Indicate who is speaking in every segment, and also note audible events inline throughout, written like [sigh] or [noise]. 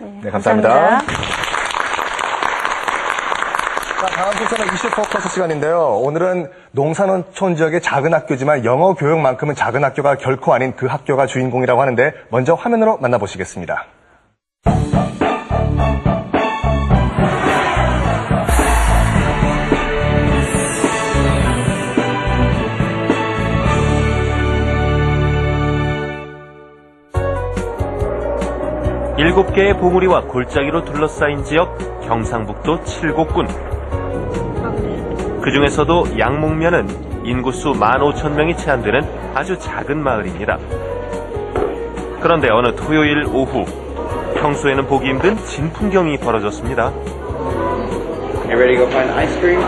Speaker 1: 네, 감사합니다. 자, 다음 순서는 이슈 포커스 시간인데요. 오늘은 농산촌 지역의 작은 학교지만 영어 교육만큼은 작은 학교가 결코 아닌 그 학교가 주인공이라고 하는데 먼저 화면으로 만나보시겠습니다.
Speaker 2: 일곱 개의 봉우리와 골짜기로 둘러싸인 지역 경상북도 칠곡군. 그 중에서도 양목면은 인구수 15,000명이 채 안 되는 아주 작은 마을입니다. 그런데 어느 토요일 오후 평소에는 보기 힘든 진풍경이 벌어졌습니다.
Speaker 3: You ready to go find ice cream?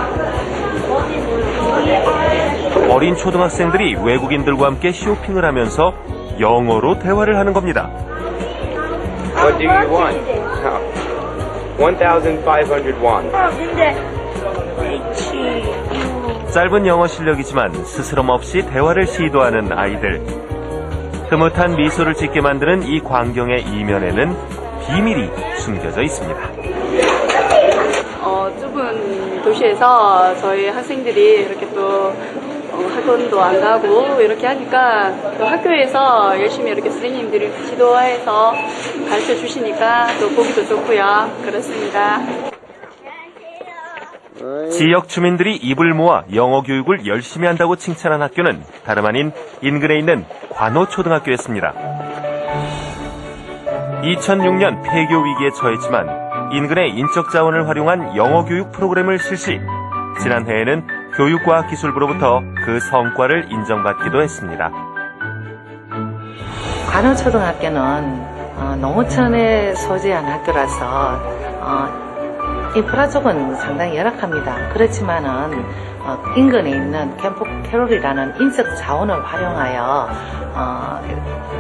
Speaker 2: 어린 초등학생들이 외국인들과 함께 쇼핑을 하면서 영어로 대화를 하는 겁니다.
Speaker 3: What do you want? How? 1,500 won.
Speaker 2: 짧은 영어 실력이지만 스스럼 없이 대화를 시도하는 아이들. 흐뭇한 미소를 짓게 만드는 이 광경의 이면에는 비밀이 숨겨져 있습니다.
Speaker 4: 어, 좁은 도시에서 저희 학생들이 이렇게 또 어, 학원도 안 가고 이렇게 하니까 또 학교에서 열심히 이렇게 선생님들이 지도해서 가르쳐 주시니까 또 보기도 좋고요. 그렇습니다.
Speaker 2: 지역 주민들이 입을 모아 영어 교육을 열심히 한다고 칭찬한 학교는 다름 아닌 인근에 있는 관호초등학교였습니다. 2006년 폐교 위기에 처했지만 인근의 인적 자원을 활용한 영어 교육 프로그램을 실시. 지난해에는 교육과학 기술부로부터 그 성과를 인정받기도 했습니다.
Speaker 5: 관호초등학교는 어, 농어촌에 소재한 학교라서 어, 인프라 쪽은 상당히 열악합니다. 그렇지만은 어, 인근에 있는 캠프 캐롤이라는 인적 자원을 활용하여 어,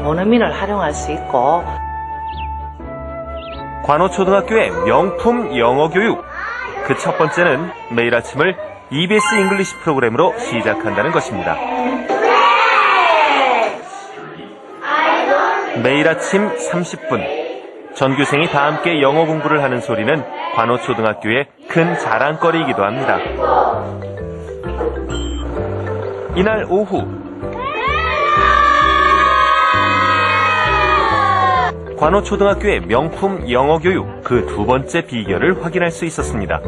Speaker 5: 원어민을 활용할 수 있고
Speaker 2: 관호초등학교의 명품 영어 교육. 그 첫 번째는 매일 아침을 EBS 잉글리시 프로그램으로 시작한다는 것입니다. 매일 아침 30분. 전교생이 다 함께 영어 공부를 하는 소리는 관호초등학교의 큰 자랑거리이기도 합니다. 이날 오후 관호초등학교의 명품 영어 교육 그 두 번째 비결을 확인할 수 있었습니다.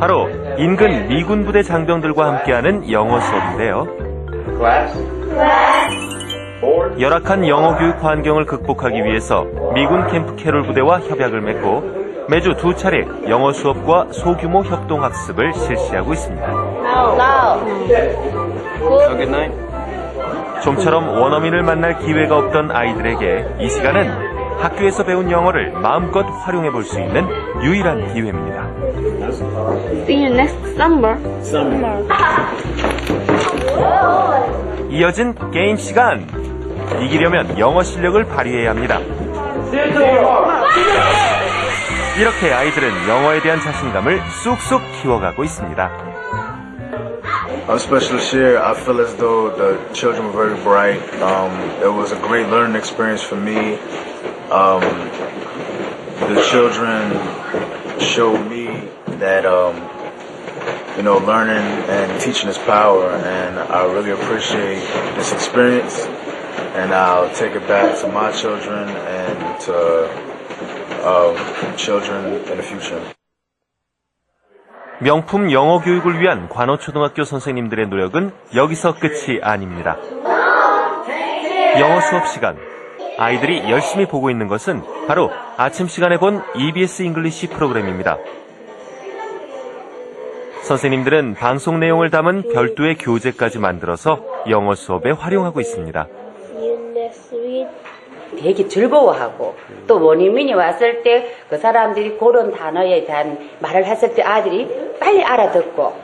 Speaker 2: 바로 인근 미군 부대 장병들과 함께하는 영어 수업인데요. 열악한 영어 교육 환경을 극복하기 위해서 미군 캠프 캐롤 부대와 협약을 맺고 매주 두 차례 영어 수업과 소규모 협동 학습을 실시하고 있습니다. 좀처럼 원어민을 만날 기회가 없던 아이들에게 이 시간은 학교에서 배운 영어를 마음껏 활용해 볼 수 있는 유일한 기회입니다.
Speaker 6: See you next summer.
Speaker 2: 이어진 게임 시간. 이기려면 영어 실력을 발휘해야 합니다. 이렇게 아이들은 영어에 대한 자신감을 쑥쑥 키워가고 있습니다.
Speaker 7: Especially this year, I feel as though the children were very bright. Um, it was a great learning experience for me. Um, the children showed me that, um, you know, learning and teaching is power, and I really appreciate this experience. And I'll take it back to my children and to um, children in the future.
Speaker 2: 명품 영어 교육을 위한 관호초등학교 선생님들의 노력은 여기서 끝이 아닙니다. 영어 수업 시간. 아이들이 열심히 보고 있는 것은 바로 아침 시간에 본 EBS 잉글리시 프로그램입니다. 선생님들은 방송 내용을 담은 별도의 교재까지 만들어서 영어 수업에 활용하고 있습니다.
Speaker 8: 되게 즐거워하고 또 원어민이 왔을 때 그 사람들이 그런 단어에 대한 말을 했을 때 아들이 빨리 알아듣고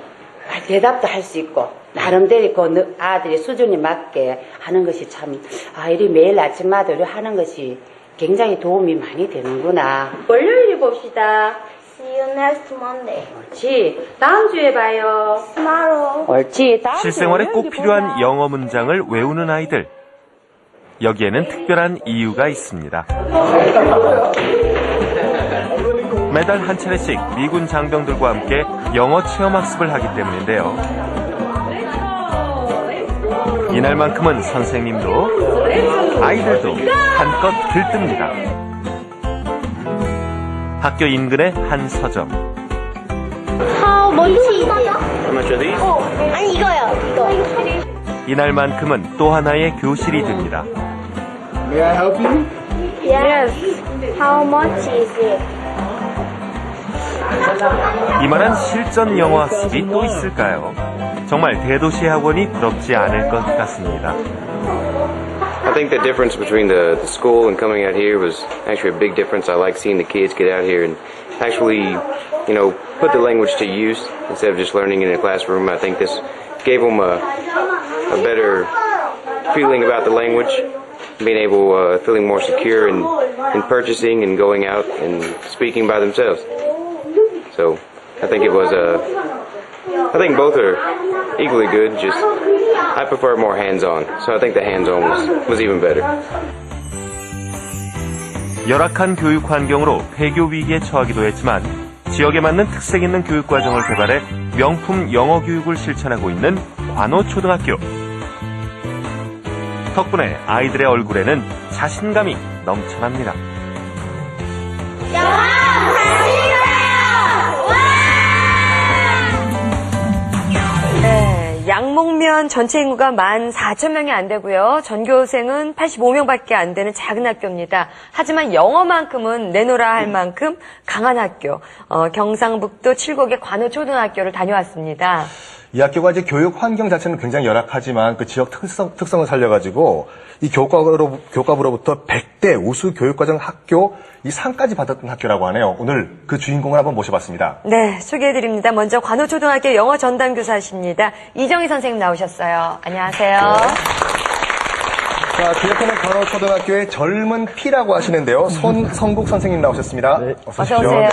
Speaker 8: 대답도 할 수 있고 나름대로 그 아들의 수준에 맞게 하는 것이 참 아이들이 매일 아침마다 하는 것이 굉장히 도움이 많이 되는구나.
Speaker 6: 월요일에 봅시다. See you next Monday.
Speaker 8: 옳지. 다음 주에 봐요.
Speaker 6: Tomorrow.
Speaker 8: 옳지. 다음 주에
Speaker 2: 실생활에 꼭 필요한
Speaker 8: 보자.
Speaker 2: 영어 문장을 외우는 아이들. 여기에는 특별한 이유가 있습니다. 매달 한 차례씩 미군 장병들과 함께 영어 체험 학습을 하기 때문인데요. 이날만큼은 선생님도 아이들도 한껏 들뜹니다. 학교 인근의 한 서점.
Speaker 6: How much is it?
Speaker 3: How?
Speaker 6: 어, 아니 이거요. 이거.
Speaker 2: 이날만큼은 또 하나의 교실이 됩니다.
Speaker 6: Yes. How much is it?
Speaker 2: 이만한 실전 영어 학습이 또 있을까요? 정말 대도시 학원이 부럽지 않을 것 같습니다.
Speaker 3: I think the difference between the, the school and coming out here was actually a big difference. I like seeing the kids get out here and actually, you know, put the language to use instead of just learning in a classroom. I think this gave them a, a better feeling about the language, being able, uh, feeling more secure in, in purchasing and going out and speaking by themselves. So I think it was a, I think both are equally good. Just I prefer more hands-on, so I think the hands-on was was even better.
Speaker 2: 열악한 교육 환경으로 폐교 위기에 처하기도 했지만 지역에 맞는 특색 있는 교육 과정을 개발해 명품 영어 교육을 실천하고 있는 관호 초등학교. 덕분에 아이들의 얼굴에는 자신감이 넘쳐납니다.
Speaker 9: 2010년 전체 인구가 1만 4천 명이 안 되고요. 전교생은 85명밖에 안 되는 작은 학교입니다. 하지만 영어만큼은 내놓으라 할 만큼 강한 학교, 어, 경상북도 칠곡의 관우초등학교를 다녀왔습니다.
Speaker 1: 이 학교가 이제 교육 환경 자체는 굉장히 열악하지만 그 지역 특성, 특성을 살려가지고 이 교과로, 교과부로부터 100대 우수 교육과정 학교 이 상까지 받았던 학교라고 하네요. 오늘 그 주인공을 한번 모셔봤습니다.
Speaker 9: 네, 소개해드립니다. 먼저 관호초등학교 영어 전담교사십니다. 이정희 선생님 나오셨어요. 안녕하세요.
Speaker 1: 자, 기획하는 관호초등학교의 젊은 피라고 하시는데요. 손성국 선생님 나오셨습니다. 어서
Speaker 9: 어서
Speaker 1: 오십시오.
Speaker 9: 오세요.
Speaker 1: 네.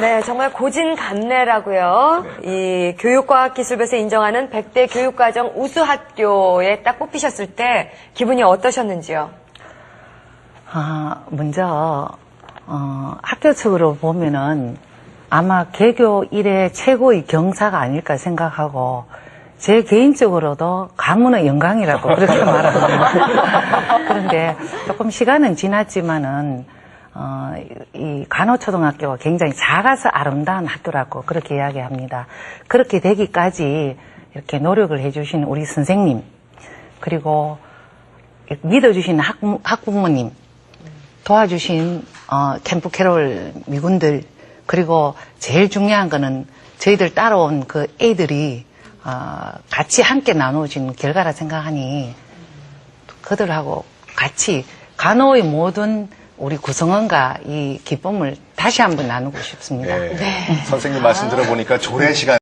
Speaker 9: 네, 정말 고진감래라고요. 이 교육과학기술부에서 인정하는 100대 교육과정 우수 학교에 딱 뽑히셨을 때 기분이 어떠셨는지요?
Speaker 5: 아, 먼저 어, 학교 측으로 보면은 아마 개교 이래 최고의 경사가 아닐까 생각하고 제 개인적으로도 가문의 영광이라고 그렇게 [laughs] 말합니다. 그런데 조금 시간은 지났지만은 어, 이 간호초등학교가 굉장히 작아서 아름다운 학교라고 그렇게 이야기합니다. 그렇게 되기까지 이렇게 노력을 해주신 우리 선생님 그리고 믿어주신 학부, 학부모님 도와주신 어, 캠프 캐롤 미군들 그리고 제일 중요한 거는 저희들 따라온 그 애들이 어, 같이 함께 나누어진 결과라 생각하니 그들하고 같이 간호의 모든 우리 구성원과 이 기쁨을 다시 한번 나누고 싶습니다.
Speaker 1: 네. 선생님 말씀 들어보니까 조례 시간